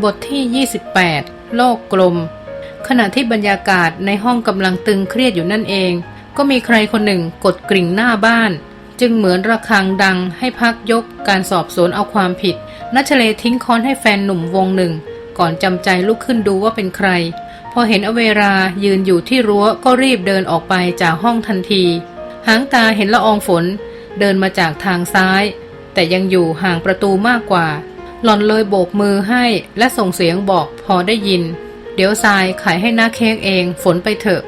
บทที่ 28 โลกกลม ขณะที่บรรยากาศในห้องกำลังตึงเครียดอยู่นั่นเอง ก็มีใครคนหนึ่งกดกริ่งหน้าบ้าน จึงเหมือนระฆังดังให้พักยกการสอบสวนเอาความผิดนัชเลทิ้งค้อนให้แฟนหนุ่มวงหนึ่ง ก่อนจำใจลุกขึ้นดูว่าเป็นใคร พอเห็นอเวรายืนอยู่ที่รั้วก็รีบเดินออกไปจากห้องทันที หางตาเห็นละอองฝน เดินมาจากทางซ้าย แต่ยังอยู่ห่างประตูมากกว่า หล่อนเลยโบกมือให้และส่งเสียงบอกพอได้ยิน เดี๋ยวทรายขายให้หน้าเค้กเองฝนไปเถอะ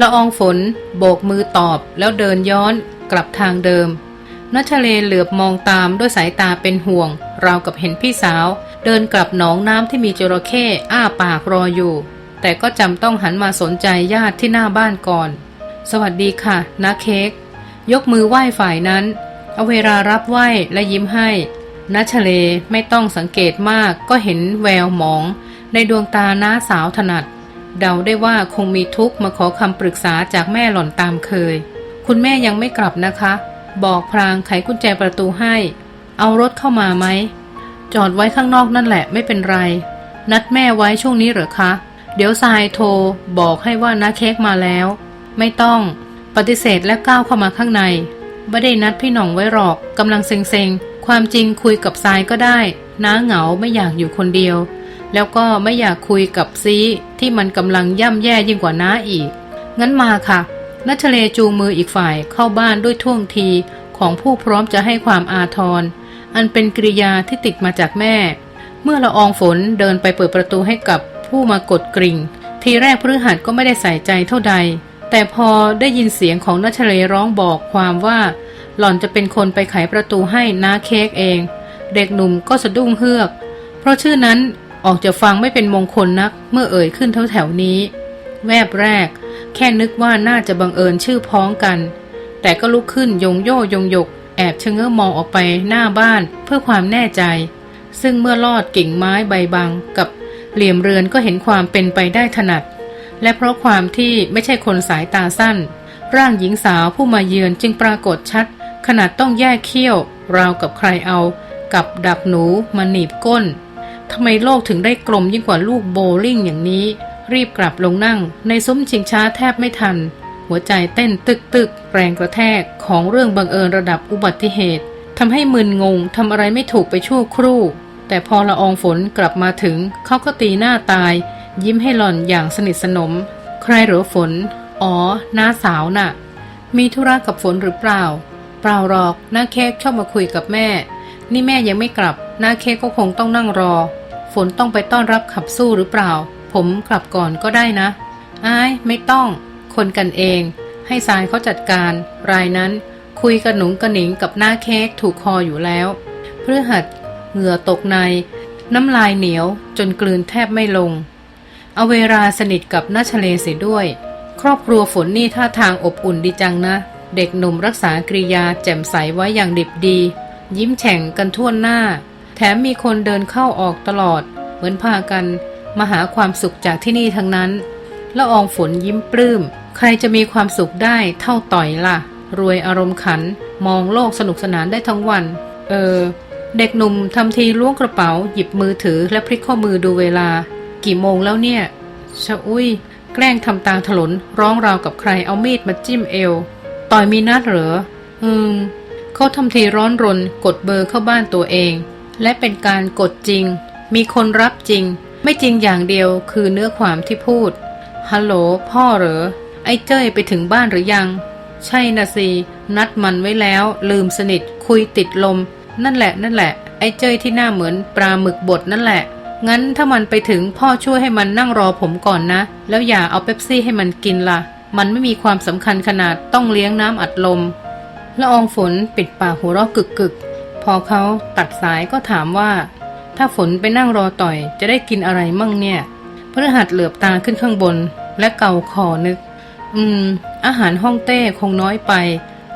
ละอองฝนโบกมือตอบแล้วเดินย้อนกลับทางเดิมนัชเลเหลือบมองตามด้วยสายตาเป็นห่วง ราวกับเห็นพี่สาว เดินกลับหนองน้ำที่มีจระเข้อ้าปากรออยู่ แต่ก็จำต้องหันมาสนใจญาติที่หน้าบ้านก่อน สวัสดีค่ะนาเค้กยกมือไหว้ฝ่ายนั้น เอาเวลารับไหว้และยิ้มให้ นชเลไม่ต้องสังเกตมากก็เห็นแววหมอง ในดวงตาน้าสาวถนัด เดาได้ว่าคงมีทุกข์มาขอคำปรึกษาจากแม่หล่อนตามเคย คุณแม่ยังไม่กลับนะคะ บอกพรางไขกุญแจประตูให้ เอารถเข้ามาไหม จอดไว้ข้างนอกนั่นแหละไม่เป็นไร นัดแม่ไว้ช่วงนี้เหรอคะ เดี๋ยวทรายโทรบอกให้ว่าน้าเค้กมาแล้ว ไม่ต้อง ปฏิเสธและก้าวเข้ามาข้างใน ไม่ได้นัดพี่หน่องไว้หรอกกำลังเซ็งๆ ความจริงคุยกับทรายก็ได้ น้าเหงาไม่อยากอยู่คนเดียว แล้วก็ไม่อยากคุยกับซีที่มันกำลังย่ำแย่ยิ่งกว่าน้าอีก งั้นมาค่ะนัชเลจูงมืออีกฝ่ายเข้าบ้านด้วยท่วงทีของผู้พร้อมจะให้ความอาทร อันเป็นกริยาที่ติดมาจากแม่ เมื่อละอองฝนเดินไปเปิดประตูให้กับผู้มากดกริ่ง ทีแรกพฤหัสก็ไม่ได้ใส่ใจเท่าใด แต่พอได้ยินเสียงของนัชเลร้องบอกความว่า หล่อนจะเป็นคนไปไขประตูให้น้าเค้กเอง เด็กหนุ่มก็สะดุ้งเฮือก เพราะชื่อนั้นออกจะฟังไม่เป็นมงคลนักเมื่อเอ่ยขึ้นแถวแถวนี้ แวบแรก แค่นึกว่าน่าจะบังเอิญชื่อพ้องกัน แต่ก็ลุกขึ้นยงโย่ยงยก แอบชะเง้อมองออกไปหน้าบ้านเพื่อความแน่ใจ ซึ่งเมื่อลอดกิ่งไม้ใบบังกับเหลี่ยมเรือนก็เห็นความเป็นไปได้ถนัด และเพราะความที่ไม่ใช่คนสายตาสั้น ร่างหญิงสาวผู้มาเยือนจึงปรากฏชัด ขนาดต้องแยกเขี้ยว ราวกับใครเอา กับดักหนูมาหนีบก้นทำไมโลกถึงได้กลมยิ่งกว่าลูกโบลิ่งอย่างนี้ รีบกลับลงนั่ง ในซุ้มชิงช้าแทบไม่ทัน หัวใจเต้นตึกตึกแรงกระแทกของเรื่องบังเอิญระดับอุบัติเหตุทำให้มึนงงทำอะไรไม่ถูกไปชั่วครู่ แต่พอละอองฝนกลับมาถึงเขาก็ตีหน้าตาย ยิ้มให้หล่อนอย่างสนิทสนม ใครเหรอฝน อ๋อ หน้าสาวน่ะ มีธุระกับฝนหรือเปล่า เปล่าหรอกหน้าเค้กชอบมาคุยกับแม่ นี่แม่ยังไม่กลับ หน้าเค้กก็คงต้องนั่งรอ ฝนต้องไปต้อนรับขับสู้หรือเปล่า ผมกลับก่อนก็ได้นะอ้ายไม่ต้อง คนกันเอง ให้ทรายเขาจัดการ รายนั้นคุยกระหนุงกระหนิงกับหน้าเค้กถูกคออยู่แล้วเพื่อหัดเหงื่อตกใน น้ำลายเหนียวจนกลืนแทบไม่ลง เอาเวลาสนิทกับนาชเลเสียด้วย ครอบครัวฝนนี่ท่าทางอบอุ่นดีจังนะ เด็กหนุ่มรักษากริยาแจ่มใสไว้อย่างดิบดี ยิ้มแฉ่งกันทั่วหน้า แถมมีคนเดินเข้าออกตลอด เหมือนพากันมาหาความสุขจากที่นี่ทั้งนั้นละอองฝนยิ้มปลื้ม ใครจะมีความสุขได้เท่าต่อยล่ะ รวยอารมณ์ขัน มองโลกสนุกสนานได้ทั้งวัน เออ เด็กหนุ่มทำทีล้วงกระเป๋า หยิบมือถือและพลิกข้อมือดูเวลา กี่โมงแล้วเนี่ยชะอุ้ย แกล้งทำตาถลนร้องราวกับใครเอามีดมาจิ้มเอว ต่อยมีนัดเหรอ อืม เขาทำทีร้อนรนกดเบอร์เข้าบ้านตัวเอง และเป็นการกดจริง มีคนรับจริง ไม่จริงอย่างเดียวคือเนื้อความที่พูด ฮัลโหล พ่อเหรอ ไอ้เจ้ยไปถึงบ้านหรือยัง ใช่นะสิ นัดมันไว้แล้ว ลืมสนิท คุยติดลม นั่นแหละ นั่นแหละ ไอ้เจ้ยที่หน้าเหมือนปลาหมึกบดนั่นแหละ งั้นถ้ามันไปถึงพ่อช่วยให้มันนั่งรอผมก่อนนะ แล้วอย่าเอาเป๊ปซี่ให้มันกินล่ะ มันไม่มีความสำคัญขนาดต้องเลี้ยงน้ำอัดลมละอองฝนปิดปากหัวเราะกึกกึกพอเขาตัดสายก็ถามว่า ถ้าฝนไปนั่งรอต่อยจะได้กินอะไรมั่งเนี่ยพฤหัสเหลือบตาขึ้นข้างบน และเกาคอนึก อืม อาหารห้องเต้คงน้อยไป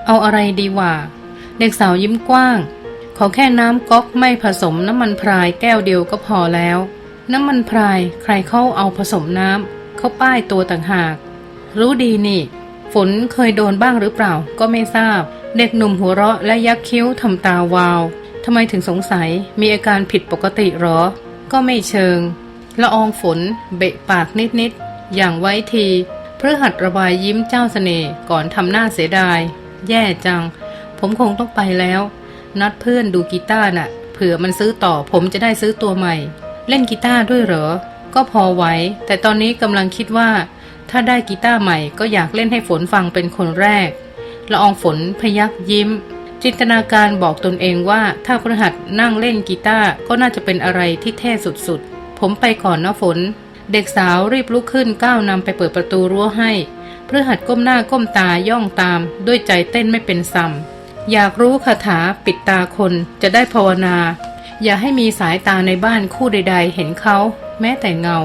เอาอะไรดีวะเด็กสาวยิ้มกว้าง ขอแค่น้ำก๊อกไม่ผสมน้ำมันพรายแก้วเดียวก็พอแล้ว น้ำมันพรายใครเข้าเอาผสมน้ำเขาป้ายตัวต่างหาก รู้ดีนี่ ฝนเคยโดนบ้างหรือเปล่าก็ไม่ทราบ เด็กหนุ่มหัวเราะและยักคิ้วทำตาวาวทำไมถึงสงสัยมีอาการผิดปกติหรอ ก็ไม่เชิง ละอองฝนเบะปากนิดๆอย่างไว้ทีเพื่อหัดระบายยิ้มเจ้าเสน่ห์ก่อนทำหน้าเสียดาย แย่จัง ผมคงต้องไปแล้ว นัดเพื่อนดูกีตาร์น่ะ เผื่อมันซื้อต่อผมจะได้ซื้อตัวใหม่ เล่นกีตาร์ด้วยเหรอ ก็พอไหวแต่ตอนนี้กำลังคิดว่า ถ้าได้กีตาร์ใหม่ก็อยากเล่นให้ฝนฟังเป็นคนแรกละอองฝนพยักยิ้ม จินตนาการบอกตนเองว่าถ้าพฤหัสนั่งเล่นกีตาร์ก็น่าจะเป็นอะไรที่เท่สุดๆ ผมไปก่อนนะฝน เด็กสาวรีบลุกขึ้นก้าวนำไปเปิดประตูรั้วให้พฤหัสก้มหน้าก้มตาย่องตามด้วยใจเต้นไม่เป็นซ้ำ อยากรู้คาถาปิดตาคนจะได้ภาวนา อย่าให้มีสายตาในบ้านคู่ใด ๆ เห็นเขา แม้แต่เงา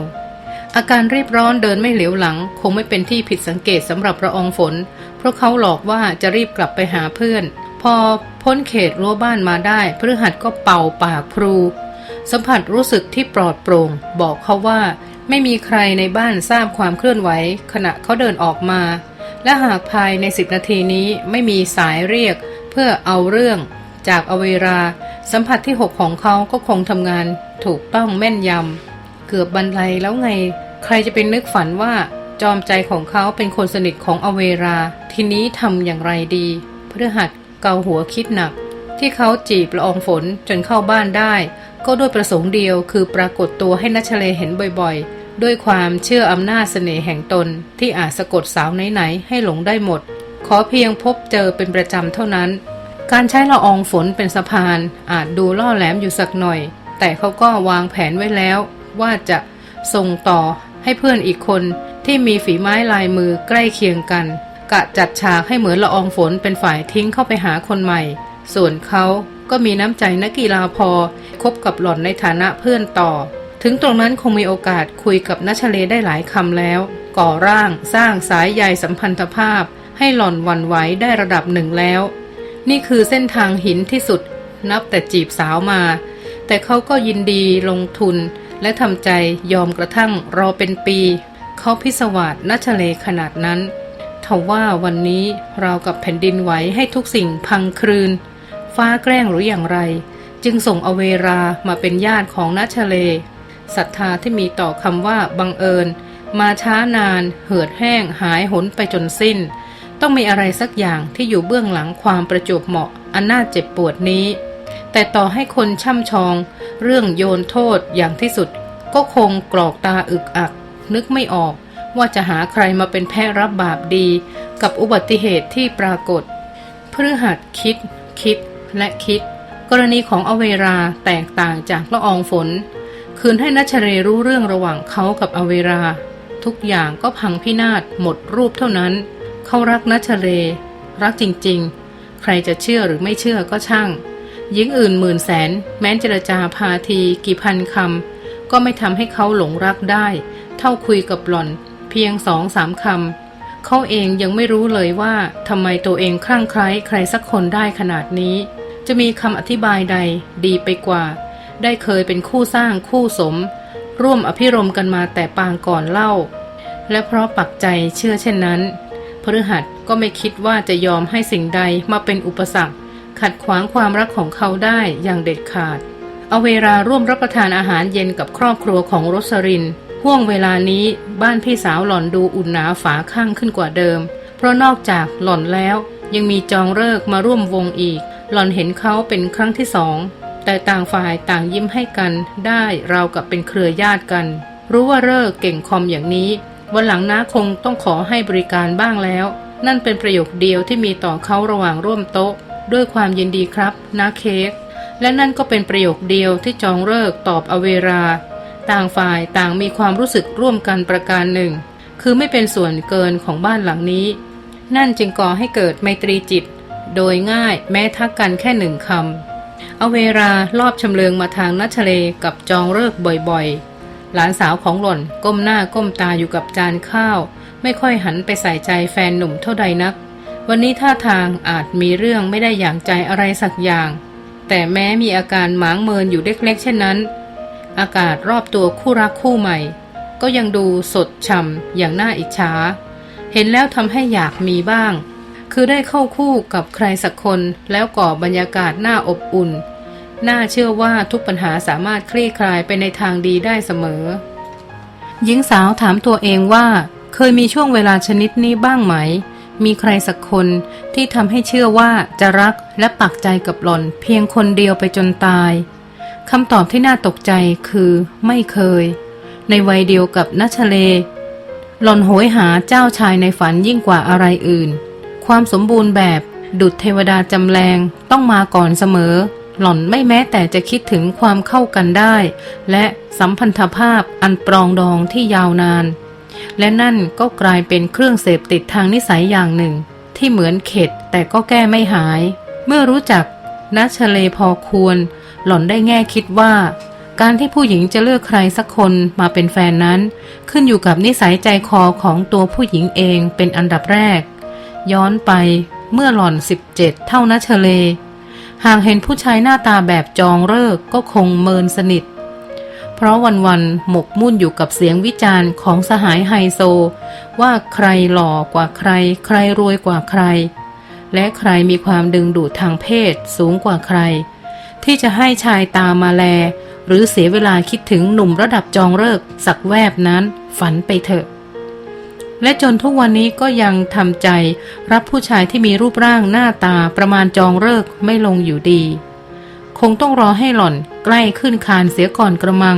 อาการรีบร้อนเดินไม่เหลียวหลัง คงไม่เป็นที่ผิดสังเกตสำหรับละองฝน เพราะเขาหลอกว่าจะรีบกลับไปหาเพื่อน พอพ้นเขตรั้วบ้านมาได้พฤหัสก็เป่าปากพลูสัมผัสรู้สึกที่ปลอดโปร่ง บอกเขาว่าไม่มีใครในบ้านทราบความเคลื่อนไหว ขณะเขาเดินออกมา และหากภายในสิบนาทีนี้ไม่มีสายเรียก เพื่อเอาเรื่องจากอเวรา สัมผัสที่หกของเขาก็คงทำงานถูกต้องแม่นยำ เกือบบรรลัยแล้วไง ใครจะเป็นนึกฝันว่าจอมใจของเขาเป็นคนสนิทของอเวรา ทีนี้ทำอย่างไรดีเพฤหัสเกาหัวคิดหนัก ที่เขาจีบละอองฝนจนเข้าบ้านได้ ก็ด้วยประสงค์เดียวคือปรากฏตัวให้นัชเลเห็นบ่อยๆ ด้วยความเชื่ออำนาจเสน่ห์แห่งตนที่อาจสะกดสาวไหนๆให้หลงได้หมด ขอเพียงพบเจอเป็นประจำเท่านั้น การใช้ละอองฝนเป็นสะพานอาจดูล่อแหลมอยู่สักหน่อย แต่เขาก็วางแผนไว้แล้ว ว่าจะส่งต่อให้เพื่อนอีกคนที่มีฝีไม้ลายมือใกล้เคียงกัน กะจัดฉากให้เหมือนละอองฝนเป็นฝ่ายทิ้งเข้าไปหาคนใหม่ ส่วนเขาก็มีน้ำใจนักกีฬาพอคบกับหล่อนในฐานะเพื่อนต่อ ถึงตรงนั้นคงมีโอกาสคุยกับนัชเลได้หลายคำแล้ว ก่อร่างสร้างสายใยสัมพันธภาพ ให้หล่อนวันไหวได้ระดับหนึ่งแล้ว นี่คือเส้นทางหินที่สุด นับแต่จีบสาวมา แต่เขาก็ยินดีลงทุน และทำใจยอมกระทั่งรอเป็นปี เขาพิศวาสนัชเลขนาดนั้นทว่าวันนี้เรากับแผ่นดินไหวให้ทุกสิ่งพังคลืน ฟ้าแกล้งหรืออย่างไร จึงส่งอเวรามาเป็นญาติของนัชเลศรัทธาที่มีต่อคำว่าบังเอิญ มาช้านาน เหือดแห้งหายหนไปจนสิ้น ต้องมีอะไรสักอย่างที่อยู่เบื้องหลังความประจบเหมาะอันน่าเจ็บปวดนี้ แต่ต่อให้คนช่ำชอง เรื่องโยนโทษอย่างที่สุด ก็คงกรอกตาอึกอัก นึกไม่ออกว่าจะหาใครมาเป็นแพ้รับบาปดี กับอุบัติเหตุที่ปรากฏพฤหัสคิด คิดและคิด กรณีของอเวราแตกต่างจากละอองฝน คืนให้นัชเรรู้เรื่องระหว่างเขากับอเวรา ทุกอย่างก็พังพินาศหมดรูปเท่านั้น เขารักนัชเรรักจริงๆ ใครจะเชื่อหรือไม่เชื่อก็ช่าง หญิงอื่นหมื่นแสน แม้นเจรจาพาทีกี่พันคำก็ไม่ทำให้เขาหลงรักได้ เท่าคุยกับหล่อน เพียงสองสามคำเขาเองยังไม่รู้เลยว่าทำไมตัวเองคลั่งไคล้ใครสักคนได้ขนาดนี้ จะมีคำอธิบายใดดีไปกว่า ได้เคยเป็นคู่สร้างคู่สม ร่วมอภิรมย์กันมาแต่ปางก่อนเล่า และเพราะปักใจเชื่อเช่นนั้น พฤหัสก็ไม่คิดว่าจะยอมให้สิ่งใดมาเป็นอุปสรรค ขัดขวางความรักของเขาได้อย่างเด็ดขาด เอาเวลาร่วมรับประทานอาหารเย็นกับครอบครัวของรสรินห่วงเวลานี้บ้านพี่สาวหล่อนดูอุ่นหนาฝาข้างขึ้นกว่าเดิม เพราะนอกจากหล่อนแล้วยังมีจองเลิกมาร่วมวงอีก หล่อนเห็นเขาเป็นครั้งที่สอง แต่ต่างฝ่ายต่างยิ้มให้กันได้ราวกับเป็นเครือญาติกัน รู้ว่าเลิกเก่งคอมอย่างนี้ วันหลังน้าคงต้องขอให้บริการบ้างแล้ว นั่นเป็นประโยคเดียวที่มีต่อเขาระหว่างร่วมโต๊ะ ด้วยความยินดีครับน้าเค้กและนั่นก็เป็นประโยคเดียวที่จองเลิกตอบอเวรา ต่างฝ่ายต่างมีความรู้สึกร่วมกันประการหนึ่ง คือไม่เป็นส่วนเกินของบ้านหลังนี้ นั่นจึงก่อให้เกิดไมตรีจิต โดยง่ายแม้ทักกันแค่หนึ่งคำเอาเวลารอบชำเลืองมาทางนัชเลกับจองเลิกบ่อยๆ หลานสาวของหล่อนก้มหน้าก้มตาอยู่กับจานข้าว ไม่ค่อยหันไปใส่ใจแฟนหนุ่มเท่าใดนัก วันนี้ท่าทางอาจมีเรื่องไม่ได้อย่างใจอะไรสักอย่าง แต่แม้มีอาการหมางเมินอยู่เล็กๆ เช่นนั้น อากาศรอบตัวคู่รักคู่ใหม่ ก็ยังดูสดช่ำอย่างน่าอิจฉาเห็นแล้วทำให้อยากมีบ้าง คือได้เข้าคู่กับใครสักคนแล้วก่อบรรยากาศน่าอบอุ่น น่าเชื่อว่าทุกปัญหาสามารถคลี่คลายไปในทางดีได้เสมอ หญิงสาวถามตัวเองว่า เคยมีช่วงเวลาชนิดนี้บ้างไหม มีใครสักคนที่ทำให้เชื่อว่าจะรักและปักใจกับหล่อนเพียงคนเดียวไปจนตายคำตอบที่น่าตกใจคือ ไม่เคย ในวัยเดียวกับนัชเล หล่อนโหยหาเจ้าชายในฝันยิ่งกว่าอะไรอื่น ความสมบูรณ์แบบดุจเทวดาจำแรงต้องมาก่อนเสมอ หล่อนไม่แม้แต่จะคิดถึงความเข้ากันได้ และสัมพันธภาพอันปรองดองที่ยาวนาน และนั่นก็กลายเป็นเครื่องเสพติดทางนิสัยอย่างหนึ่ง ที่เหมือนเข็ดแต่ก็แก้ไม่หาย เมื่อรู้จักนัชเลพอควร หล่อนได้แง่คิดว่า การที่ผู้หญิงจะเลือกใครสักคนมาเป็นแฟนนั้น ขึ้นอยู่กับนิสัยใจคอของตัวผู้หญิงเองเป็นอันดับแรก ย้อนไปเมื่อหล่อน 17 เท่านัชเล หากเห็นผู้ชายหน้าตาแบบจองเลิกก็คงเมินสนิท เพราะวันๆหมกมุ่นอยู่กับเสียงวิจารณ์ของสหายไฮโซ ว่าใครหล่อกว่าใคร ใครรวยกว่าใคร และใครมีความดึงดูดทางเพศสูงกว่าใคร ที่จะให้ชายตามาแล หรือเสียเวลาคิดถึงหนุ่มระดับจองเลิกสักแวบนั้นฝันไปเถอะ และจนทุกวันนี้ก็ยังทำใจ รับผู้ชายที่มีรูปร่างหน้าตาประมาณจองเลิกไม่ลงอยู่ดี คงต้องรอให้หล่อนใกล้ขึ้นคานเสียก่อนกระมัง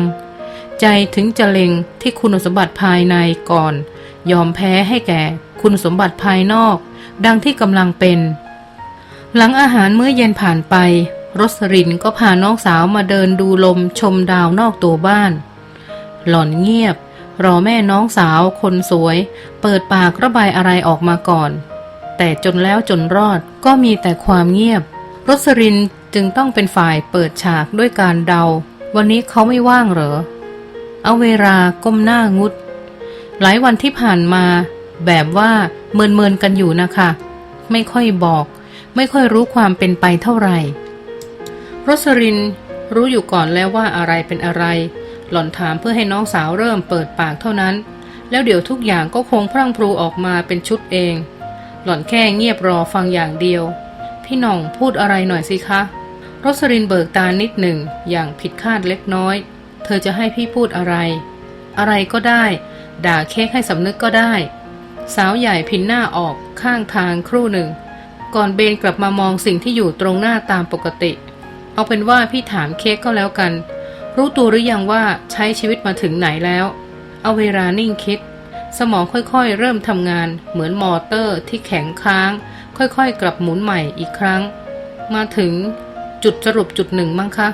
ใจถึงจะเล็งที่คุณสมบัติภายในก่อน ยอมแพ้ให้แก่คุณสมบัติภายนอก ดังที่กำลังเป็น หลังอาหารมื้อเย็นผ่านไปรสรินก็พาน้องสาวมาเดินดูลมชมดาวนอกตัวบ้าน หล่อนเงียบ รอแม่น้องสาวคนสวย เปิดปากระบายอะไรออกมาก่อน แต่จนแล้วจนรอดก็มีแต่ความเงียบ รสรินจึงต้องเป็นฝ่ายเปิดฉากด้วยการเดา วันนี้เขาไม่ว่างเหรอ เอาเวลาก้มหน้างุด หลายวันที่ผ่านมา แบบว่าเมินเมินกันอยู่นะคะ ไม่ค่อยบอก ไม่ค่อยรู้ความเป็นไปเท่าไหร่รสรินรู้อยู่ก่อนแล้วว่าอะไรเป็นอะไร หล่อนถามเพื่อให้น้องสาวเริ่มเปิดปากเท่านั้น แล้วเดี๋ยวทุกอย่างก็คงพรั่งพรูออกมาเป็นชุดเอง หล่อนแค่เงียบรอฟังอย่างเดียว พี่น่องพูดอะไรหน่อยสิคะรสรินเบิกตานิดหนึ่งอย่างผิดคาดเล็กน้อย เธอจะให้พี่พูดอะไร อะไรก็ได้ ด่าเค้กให้สำนึกก็ได้ สาวใหญ่พินหน้าออกข้างทางครู่หนึ่ง ก่อนเบนกลับมามองสิ่งที่อยู่ตรงหน้าตามปกติ เอาเป็นว่าพี่ถามเค้กก็แล้วกัน รู้ตัวหรือยังว่าใช้ชีวิตมาถึงไหนแล้ว เอาเวลานิ่งคิด สมองค่อยๆ เริ่มทำงานเหมือนมอเตอร์ที่แข็งค้าง ค่อยๆ กลับหมุนใหม่อีกครั้ง มาถึงจุดสรุปจุดหนึ่งมั้งคะ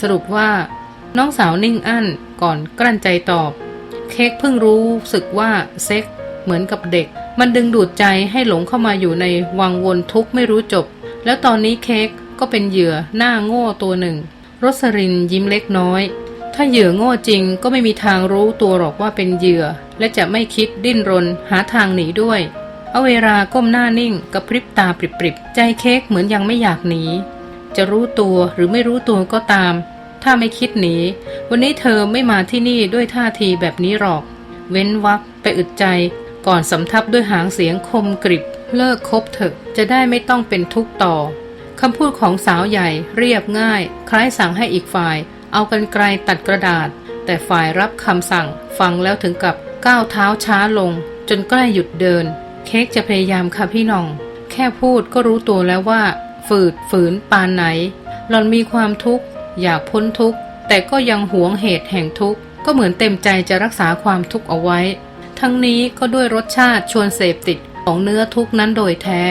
สรุปว่าน้องสาวนิ่งอั้นก่อนกลั้นใจตอบ เค้กเพิ่งรู้สึกว่าเซ็กเหมือนกับเด็ก มันดึงดูดใจให้หลงเข้ามาอยู่ในวังวนทุกข์ไม่รู้จบ แล้วตอนนี้เค้กก็เป็นเหยื่อหน้าโง่ตัวหนึ่ง รสรินยิ้มเล็กน้อย ถ้าเหยื่อโง่จริงก็ไม่มีทางรู้ตัวหรอกว่าเป็นเหยื่อ และจะไม่คิดดิ้นรนหาทางหนีด้วยเอาเวลาก้มหน้านิ่งกระพริบตาปริบๆ ใจเค้กเหมือนยังไม่อยากหนี จะรู้ตัวหรือไม่รู้ตัวก็ตาม ถ้าไม่คิดหนี วันนี้เธอไม่มาที่นี่ด้วยท่าทีแบบนี้หรอก เว้นวักไปอึดใจ ก่อนสำทับด้วยหางเสียงคมกริบ เลิกคบเถอะจะได้ไม่ต้องเป็นทุกข์ต่อ คำพูดของสาวใหญ่เรียบง่าย คล้ายสั่งให้อีกฝ่าย เอากันไกลตัดกระดาษ แต่ฝ่ายรับคำสั่ง ฟังแล้วถึงกับก้าวเท้าช้าลง จนใกล้หยุดเดิน เค้กจะพยายามค่ะพี่น้อง แค่พูดก็รู้ตัวแล้วว่า ฝืดฝืนปานไหน หล่อนมีความทุกข์ อยากพ้นทุกข์ แต่ก็ยังหวงเหตุแห่งทุกข์ ก็เหมือนเต็มใจจะรักษาความทุกข์เอาไว้ ทั้งนี้ก็ด้วยรสชาติชวนเสพติดของเนื้อทุกข์นั้นโดยแท้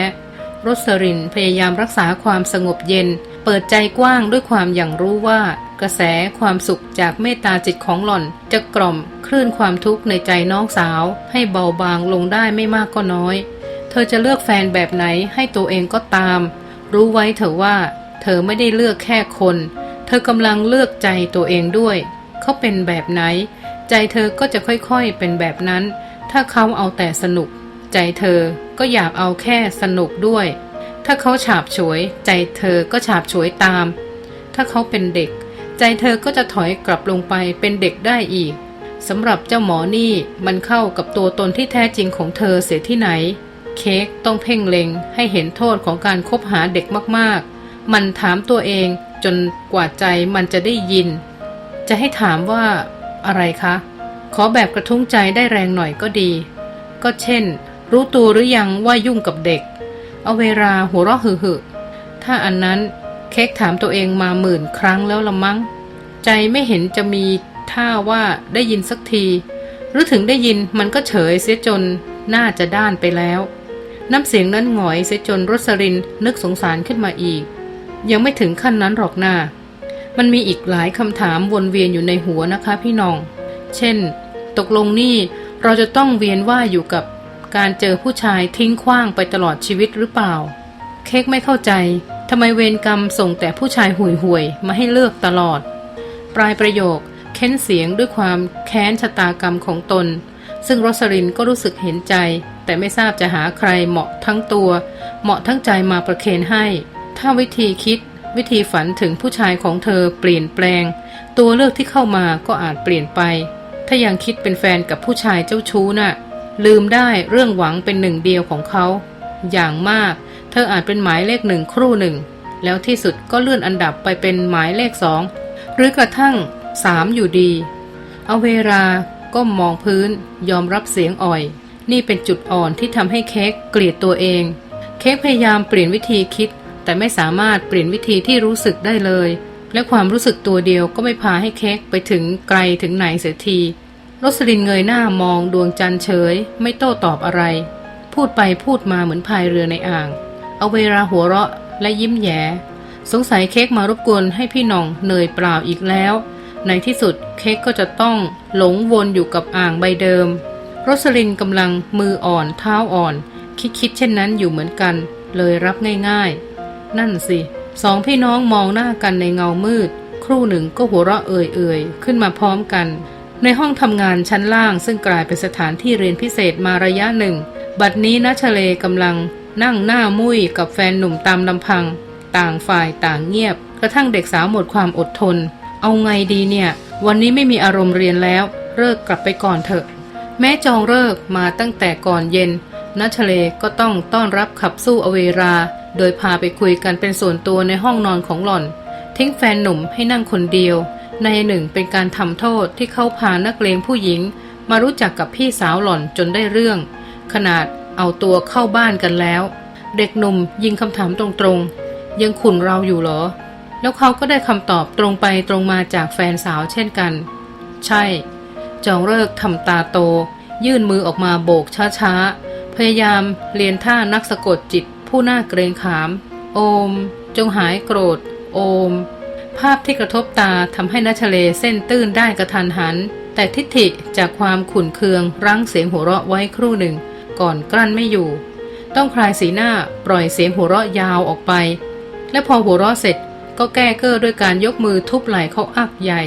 รสรินพยายามรักษาความสงบเย็น เปิดใจกว้างด้วยความอย่างรู้ว่า กระแสความสุขจากเมตตาจิตของหล่อน จะกล่อมคลื่นความทุกข์ในใจน้องสาว ให้เบาบางลงได้ไม่มากก็น้อย เธอจะเลือกแฟนแบบไหนให้ตัวเองก็ตาม รู้ไว้เถอะว่า เธอไม่ได้เลือกแค่คน เธอกำลังเลือกใจตัวเองด้วย เขาเป็นแบบไหน ใจเธอก็จะค่อยๆเป็นแบบนั้น ถ้าเขาเอาแต่สนุก ใจเธอ ก็อยากเอาแค่สนุกด้วย ถ้าเขาฉาบฉวย ใจเธอก็ฉาบฉวยตาม ถ้าเขาเป็นเด็ก ใจเธอก็จะถอยกลับลงไปเป็นเด็กได้อีกสำหรับเจ้าหมอนี่มันเข้ากับตัวตนที่แท้จริงของเธอเสียที่ไหน เค้กต้องเพ่งเล็งให้เห็นโทษของการคบหาเด็กมากๆ มันถามตัวเองจนกว่าใจมันจะได้ยิน จะให้ถามว่า อะไรคะ ขอแบบกระทุ้งใจได้แรงหน่อยก็ดี ก็เช่น รู้ตัวหรือยังว่ายุ่งกับเด็ก เอาเวลาหัวเราะหึ่ๆถ้าอันนั้นเค้กถามตัวเองมาหมื่นครั้งแล้วละมั้ง ใจไม่เห็นจะมีท่าว่าได้ยินสักที หรือถึงได้ยินมันก็เฉยเสียจนน่าจะด้านไปแล้ว น้ำเสียงนั้นหงอยเสียจนรสรินนึกสงสารขึ้นมาอีก ยังไม่ถึงขั้นนั้นหรอกนามันมีอีกหลายคำถามวนเวียนอยู่ในหัวนะคะพี่น้อง เช่น ตกลงนี่เราจะต้องเวียนว่าอยู่กับ การเจอผู้ชายทิ้งขว้างไปตลอดชีวิตหรือเปล่า เค้กไม่เข้าใจทำไมเวรกรรมส่งแต่ผู้ชายห่วยๆมาให้เลือกตลอด ปลายประโยคเค้นเสียงด้วยความแค้นชะตากรรมของตน ซึ่งรสลินก็รู้สึกเห็นใจ แต่ไม่ทราบจะหาใครเหมาะทั้งตัว เหมาะทั้งใจมาประเคนให้ ถ้าวิธีคิด วิธีฝันถึงผู้ชายของเธอเปลี่ยนแปลง ตัวเลือกที่เข้ามาก็อาจเปลี่ยนไป ถ้ายังคิดเป็นแฟนกับผู้ชายเจ้าชู้น่ะ ลืมได้เรื่องหวังเป็นหนึ่งเดียวของเขา อย่างมาก เธออาจเป็นหมายเลขหนึ่งครู่หนึ่ง แล้วที่สุดก็เลื่อนอันดับไปเป็นหมายเลขสองหรือกระทั่งสามอยู่ดี เอาเวลาก้มมองพื้นยอมรับเสียงอ่อย นี่เป็นจุดอ่อนที่ทำให้เค้กเกลียดตัวเอง เค้กพยายามเปลี่ยนวิธีคิด แต่ไม่สามารถเปลี่ยนวิธีที่รู้สึกได้เลย และความรู้สึกตัวเดียวก็ไม่พาให้เค้กไปถึงไกลถึงไหนเสียที รสลินเงยหน้ามองดวงจันทร์เฉย ไม่โต้ตอบอะไร พูดไปพูดมาเหมือนพายเรือในอ่าง เอาเวลาหัวเราะและยิ้มแย้สงสัยเค้กมารบกวนให้พี่น่องเหนื่อยเปล่าอีกแล้ว ในที่สุดเค้กก็จะต้องหลงวนอยู่กับอ่างใบเดิม รสลินกำลังมืออ่อนเท้าอ่อน คิดคิดเช่นนั้นอยู่เหมือนกัน เลยรับง่ายๆ นั่นสิ สองพี่น้องมองหน้ากันในเงามืด ครู่หนึ่งก็หัวเราะเอ่ยๆ ขึ้นมาพร้อมกัน ในห้องทำงานชั้นล่างซึ่งกลายเป็นสถานที่เรียนพิเศษมาระยะหนึ่ง บัดนี้นัชเลกำลังนั่งหน้ามุ้ยกับแฟนหนุ่มตามลำพัง ต่างฝ่ายต่างเงียบ กระทั่งเด็กสาวหมดความอดทน เอาไงดีเนี่ย วันนี้ไม่มีอารมณ์เรียนแล้วเลิกกลับไปก่อนเถอะ แม้จองเลิกมาตั้งแต่ก่อนเย็นนัชเลก็ต้องต้อนรับขับสู้อเวรา โดยพาไปคุยกันเป็นส่วนตัวในห้องนอนของหล่อน ทิ้งแฟนหนุ่มให้นั่งคนเดียว ในหนึ่งเป็นการทำโทษที่เขาพานักเลงผู้หญิง มารู้จักกับพี่สาวหล่อนจนได้เรื่อง ขนาดเอาตัวเข้าบ้านกันแล้ว เด็กหนุ่มยิงคำถามตรงๆ ยังขุนเราอยู่เหรอ แล้วเขาก็ได้คำตอบตรงไปตรงมาจากแฟนสาวเช่นกัน ใช่ จองเลิกทำตาโต ยื่นมือออกมาโบกช้าๆ พยายามเรียนท่านักสะกดจิตผู้น่าเกรงขาม โอม จงหายโกรธ โอม ภาพที่กระทบตาทำให้นัชเลเส้นตื้นได้กระทันหัน แต่ทิฐิจากความขุ่นเคืองรั้งเสียงหัวเราะไว้ครู่หนึ่ง ก่อนกลั้นไม่อยู่ ต้องคลายสีหน้าปล่อยเสียงหัวเราะยาวออกไป และพอหัวเราะเสร็จก็แก้เก้อด้วยการยกมือทุบไหล่เขาอักใหญ่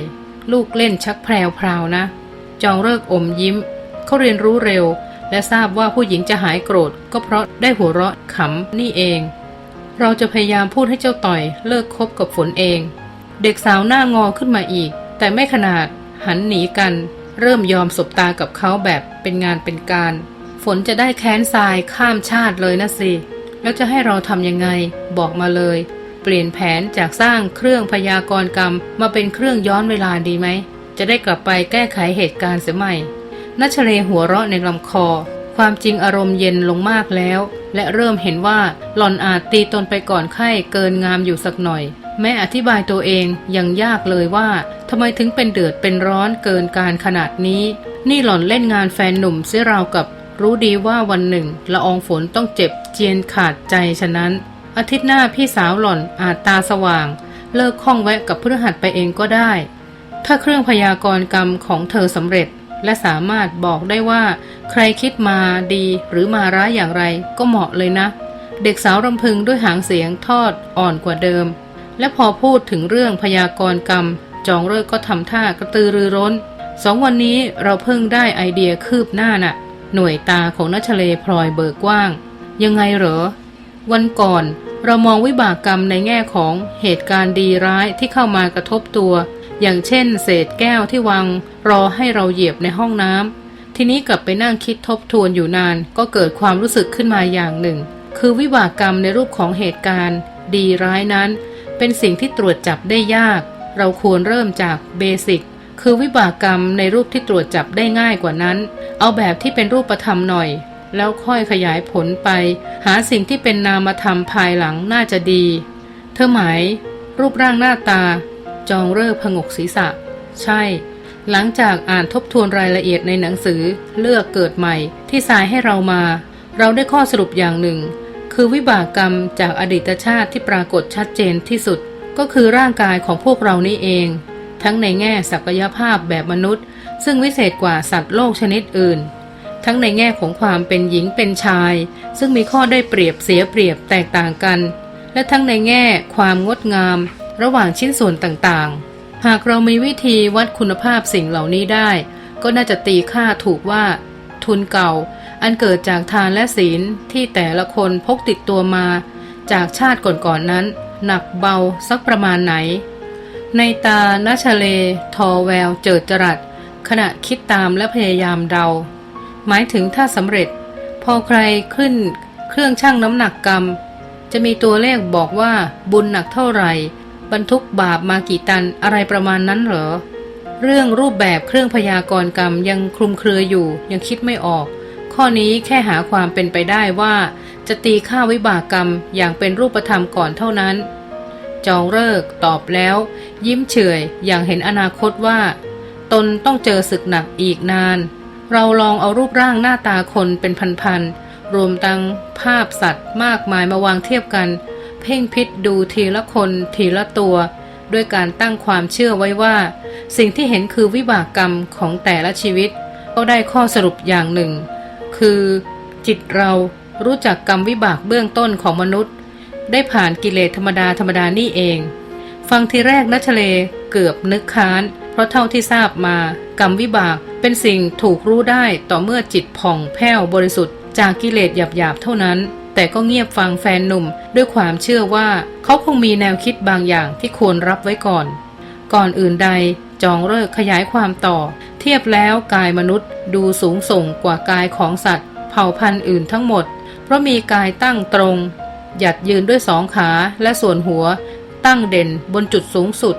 ลูกเล่นชักแพรวพราวนะ จองเลิกอมยิ้ม เขาเรียนรู้เร็ว และทราบว่าผู้หญิงจะหายโกรธ ก็เพราะได้หัวเราะขำนี่เอง เราจะพยายามพูดให้เจ้าต่อยเลิกคบกับฝนเอง เด็กสาวหน้างอขึ้นมาอีก แต่ไม่ขนาดหันหนีกัน เริ่มยอมสบตากับเขาแบบเป็นงานเป็นการ ฝนจะได้แค้นทรายข้ามชาติเลยนะสิ แล้วจะให้เราทำยังไง บอกมาเลย เปลี่ยนแผนจากสร้างเครื่องพยากรณ์กรรม มาเป็นเครื่องย้อนเวลาดีไหม จะได้กลับไปแก้ไขเหตุการณ์เสียใหม่นัชเลหัวเราะในลำคอ ความจริงอารมณ์เย็นลงมากแล้ว และเริ่มเห็นว่าหล่อนอาจตีตนไปก่อนไข้เกินงามอยู่สักหน่อย แม้อธิบายตัวเองยังยากเลยว่าทำไมถึงเป็นเดือดเป็นร้อนเกินการขนาดนี้ นี่หล่อนเล่นงานแฟนหนุ่มเสียราวกับ รู้ดีว่าวันหนึ่งละอองฝนต้องเจ็บเจียนขาดใจฉะนั้น อาทิตย์หน้าพี่สาวหล่อนอาจตาสว่าง เลิกข้องแวะกับพฤหัสไปเองก็ได้ ถ้าเครื่องพยากรณ์กรรมของเธอสำเร็จ และสามารถบอกได้ว่า ใครคิดมาดีหรือมาร้ายอย่างไรก็เหมาะเลยนะ เด็กสาวรำพึงด้วยหางเสียงทอดอ่อนกว่าเดิม และพอพูดถึงเรื่องพยากรณ์กรรม จองเลิกก็ทำท่ากระตือรือร้น สองวันนี้เราเพิ่งได้ไอเดียคืบหน้าน่ะ หน่วยตาของนัชเลพลอยเบิกกว้าง ยังไงเหรอ วันก่อนเรามองวิบากกรรมในแง่ของเหตุการณ์ดีร้ายที่เข้ามากระทบตัว อย่างเช่น เศษแก้วที่วางรอให้เราเหยียบในห้องน้ำทีนี้กลับไปนั่งคิดทบทวนอยู่นาน ก็เกิดความรู้สึกขึ้นมาอย่างหนึ่ง คือวิบากกรรมในรูปของเหตุการณ์ ดีร้ายนั้น เป็นสิ่งที่ตรวจจับได้ยาก เราควรเริ่มจากเบสิกคือวิบากกรรมในรูปที่ตรวจจับได้ง่ายกว่านั้น เอาแบบที่เป็นรูปธรรมหน่อย แล้วค่อยขยายผลไป หาสิ่งที่เป็นนามธรรมภายหลังน่าจะดี เธอหมาย รูปร่างหน้าตา จองเลิกผงกศีรษะ ใช่ หลังจากอ่านทบทวนรายละเอียดในหนังสือ เลือกเกิดใหม่ที่สายให้เรามา เราได้ข้อสรุปอย่างหนึ่ง คือวิบากกรรมจากอดีตชาติที่ปรากฏชัดเจนที่สุด ก็คือร่างกายของพวกเรานี่เอง ทั้งในแง่ศักยภาพแบบมนุษย์ ซึ่งวิเศษกว่าสัตว์โลกชนิดอื่น ทั้งในแง่ของความเป็นหญิงเป็นชาย ซึ่งมีข้อได้เปรียบเสียเปรียบแตกต่างกัน และทั้งในแง่ความงดงาม ระหว่างชิ้นส่วนต่างๆ หากเรามีวิธีวัดคุณภาพสิ่งเหล่านี้ได้ ก็น่าจะตีค่าถูกว่า ทุนเก่า อันเกิดจากทานและศีลที่แต่ละคนพกติดตัวมา จากชาติก่อนๆนนั้น หนักเบาสักประมาณไหน ในตาณชเล ทอแวว เจิดจรัส ขณะคิดตามและพยายามเดา หมายถึงถ้าสำเร็จ พอใครขึ้นเครื่องชั่งน้ำหนักกรรม จะมีตัวเลขบอกว่าบุญหนักเท่าไหร่ บรรทุกบาปมากี่ตันอะไรประมาณนั้นเหรอ เรื่องรูปแบบเครื่องพยากรณ์กรรมยังคลุมเครืออยู่ยังคิดไม่ออก ข้อนี้แค่หาความเป็นไปได้ว่า จะตีค่าวิบากกรรมอย่างเป็นรูปธรรมก่อนเท่านั้น จองเลิกตอบแล้ว ยิ้มเฉยอย่างเห็นอนาคตว่า ตนต้องเจอศึกหนักอีกนาน เราลองเอารูปร่างหน้าตาคนเป็นพันๆรวมตั้งภาพสัตว์มากมายมาวางเทียบกัน เพ่งพิษดูทีละคนทีละตัวด้วยการตั้งความเชื่อไว้ว่า สิ่งที่เห็นคือวิบากกรรมของแต่ละชีวิต ก็ได้ข้อสรุปอย่างหนึ่ง คือ จิตเรารู้จักกรรมวิบากเบื้องต้นของมนุษย์ ได้ผ่านกิเลสธรรมดาธรรมดานี่เอง ฟังทีแรกนัชเลเกือบนึกค้าน เพราะเท่าที่ทราบมา กรรมวิบากเป็นสิ่งถูกรู้ได้ต่อเมื่อจิตผ่องแผ้วบริสุทธิ์จากกิเลสหยาบๆเท่านั้น แต่ก็เงียบฟังแฟนหนุ่ม ด้วยความเชื่อว่าเขาคงมีแนวคิดบางอย่างที่ควรรับไว้ก่อน ก่อนอื่นใดจองเลิกขยายความต่อ เทียบแล้วกายมนุษย์ดูสูงส่งกว่ากายของสัตว์ เผ่าพันธุ์อื่นทั้งหมด เพราะมีกายตั้งตรง หยัดยืนด้วยสองขาและส่วนหัว ตั้งเด่นบนจุดสูงสุด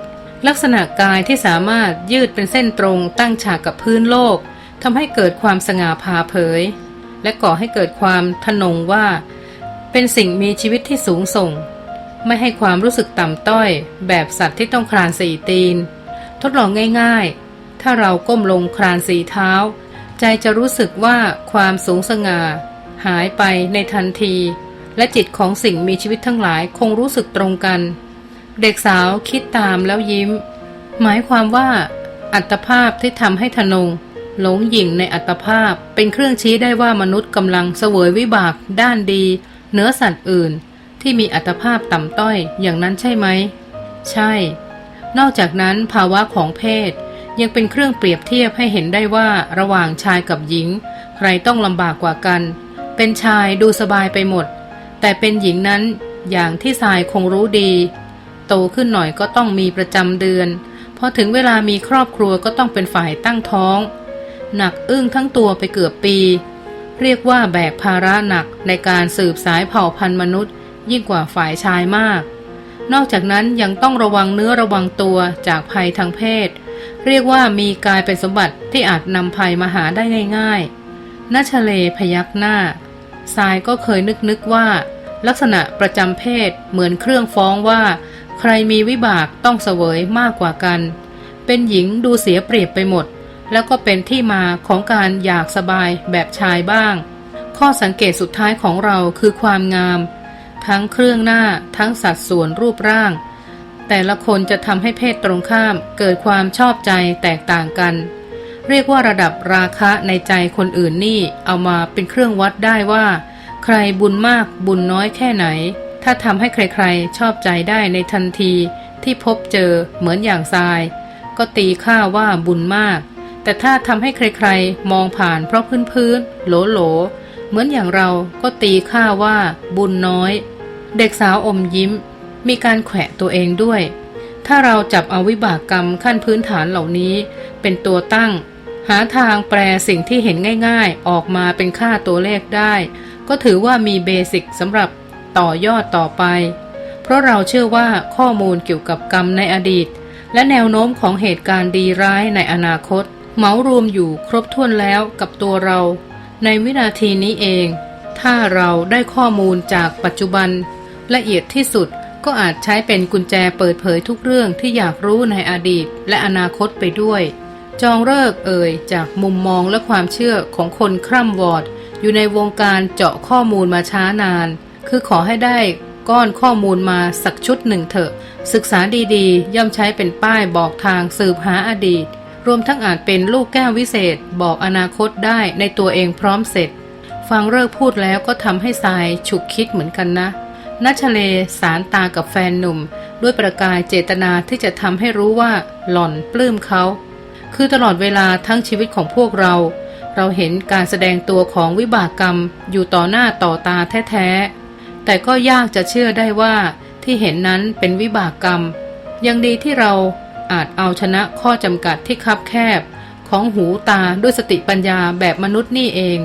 ลักษณะกายที่สามารถยืดเป็นเส้นตรง ตั้งฉากกับพื้นโลกทำให้เกิดความสง่าผ่าเผย และก่อให้เกิดความทะนงว่า เป็นสิ่งมีชีวิตที่สูงส่ง ไม่ให้ความรู้สึกต่ำต้อย แบบสัตว์ที่ต้องคลานสี่ตีน ทดลองง่ายๆ ถ้าเราก้มลงคลานสีเท้า ใจจะรู้สึกว่าความสูงสง่า หายไปในทันที และจิตของสิ่งมีชีวิตทั้งหลายคงรู้สึกตรงกัน เด็กสาวคิดตามแล้วยิ้ม หมายความว่า อัตภาพที่ทำให้ทนง หลงหยิ่งในอัตภาพเป็นเครื่องชี้ได้ว่ามนุษย์กำลังเสวยวิบากด้านดีเหนือสัตว์อื่น ที่มีอัตภาพต่ำต้อยอย่างนั้นใช่ไหม ใช่ นอกจากนั้นภาวะของเพศ ยังเป็นเครื่องเปรียบเทียบให้เห็นได้ว่าระหว่างชายกับหญิง ใครต้องลำบากกว่ากัน เป็นชายดูสบายไปหมด แต่เป็นหญิงนั้นอย่างที่ทรายคงรู้ดี โตขึ้นหน่อยก็ต้องมีประจำเดือน พอถึงเวลามีครอบครัวก็ต้องเป็นฝ่ายตั้งท้อง หนักอึ้งทั้งตัวไปเกือบปี เรียกว่าแบกภาระหนักในการสืบสายเผ่าพันธุ์มนุษย์ ยิ่งกว่าฝ่ายชายมาก นอกจากนั้นยังต้องระวังเนื้อระวังตัวจากภัยทางเพศ เรียกว่ามีกายเป็นสมบัติที่อาจนำภัยมาหาได้ง่ายๆนัชเลพยักหน้าทรายก็เคยนึกนึกว่า ลักษณะประจำเพศเหมือนเครื่องฟ้องว่า ใครมีวิบากต้องเสวยมากกว่ากัน เป็นหญิงดูเสียเปรียบไปหมด แล้วก็เป็นที่มาของการอยากสบายแบบชายบ้าง ข้อสังเกตสุดท้ายของเราคือความงาม ทั้งเครื่องหน้าทั้งสัดส่วนรูปร่าง แต่ละคนจะทำให้เพศตรงข้ามเกิดความชอบใจแตกต่างกัน เรียกว่าระดับราคะในใจคนอื่นนี่เอามาเป็นเครื่องวัดได้ว่า ใครบุญมากบุญน้อยแค่ไหน ถ้าทำให้ใครๆ ชอบใจได้ในทันทีที่พบเจอเหมือนอย่างทราย ก็ตีค่าว่าบุญมาก แต่ถ้าทำให้ใครๆ มองผ่านเพราะพื้นๆโหลๆเหมือนอย่างเราก็ตีค่าว่าบุญน้อย เด็กสาวอมยิ้ม มีการแขวะตัวเองด้วย ถ้าเราจับเอาวิบากกรรมขั้นพื้นฐานเหล่านี้ เป็นตัวตั้ง หาทางแปลสิ่งที่เห็นง่ายๆ ออกมาเป็นค่าตัวเลขได้ ก็ถือว่ามีเบสิกสำหรับต่อยอดต่อไป เพราะเราเชื่อว่าข้อมูลเกี่ยวกับกรรมในอดีต และแนวโน้มของเหตุการณ์ดีร้ายในอนาคตเหมารวมอยู่ครบถ้วนแล้วกับตัวเรา ในวินาทีนี้เอง ถ้าเราได้ข้อมูลจากปัจจุบัน ละเอียดที่สุด ก็อาจใช้เป็นกุญแจเปิดเผยทุกเรื่องที่อยากรู้ในอดีตและอนาคตไปด้วย จองเลิกเอ่ยจากมุมมองและความเชื่อของคนคร่ำวอด อยู่ในวงการเจาะข้อมูลมาช้านาน คือขอให้ได้ก้อนข้อมูลมาสักชุดหนึ่งเถอะ ศึกษาดีๆ ย่อมใช้เป็นป้ายบอกทางสืบหาอดีต รวมทั้งอาจเป็นลูกแก้ววิเศษ บอกอนาคตได้ในตัวเองพร้อมเสร็จ ฟังเลิกพูดแล้วก็ทำให้ทรายฉุกคิดเหมือนกันนะ นัชเลสารตากับแฟนหนุ่ม ด้วยประกายเจตนาที่จะทำให้รู้ว่าหล่อนปลื้มเขา คือตลอดเวลาทั้งชีวิตของพวกเรา เราเห็นการแสดงตัวของวิบากกรรมอยู่ต่อหน้าต่อตาแท้ๆ แต่ก็ยากจะเชื่อได้ว่าที่เห็นนั้นเป็นวิบากกรรม ยังดีที่เราอาจเอาชนะข้อจำกัดที่คับแคบ ของหูตาด้วยสติปัญญาแบบมนุษย์นี่เอง